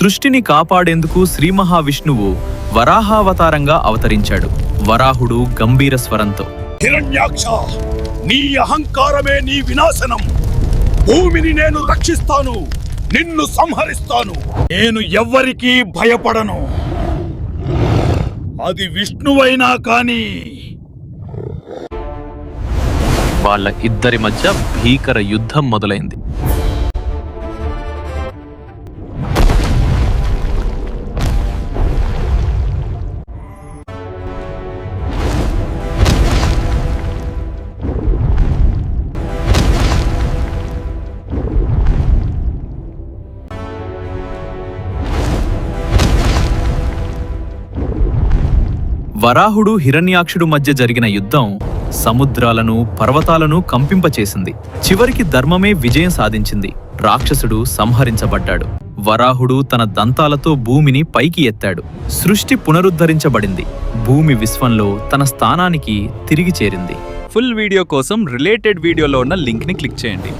సృష్టిని కాపాడేందుకు శ్రీ మహావిష్ణువు వరాహావతారంగా అవతరించాడు. వరాహుడు గంభీర స్వరంతో హిరణ్యాక్ష నీ అహంకారమే నీ వినాశనం. భూమిని నేను రక్షిస్తాను నిన్ను సంహరిస్తాను. నేను ఎవ్వరికీ భయపడను. అది విష్ణువైనా కానీ. వాళ్ళ ఇద్దరి మధ్య భీకర యుద్ధం మొదలైంది. వరాహుడు హిరణ్యాక్షుడు మధ్య జరిగిన యుద్ధం సముద్రాలను పర్వతాలను కంపింపచేసింది. చివరికి ధర్మమే విజయం సాధించింది. రాక్షసుడు సంహరించబడ్డాడు. వరాహుడు తన దంతాలతో భూమిని పైకి ఎత్తాడు. సృష్టి పునరుద్ధరించబడింది. భూమి విశ్వంలో తన స్థానానికి తిరిగి చేరింది. ఫుల్ వీడియో కోసం రిలేటెడ్ వీడియోలో ఉన్న లింక్ని క్లిక్ చేయండి.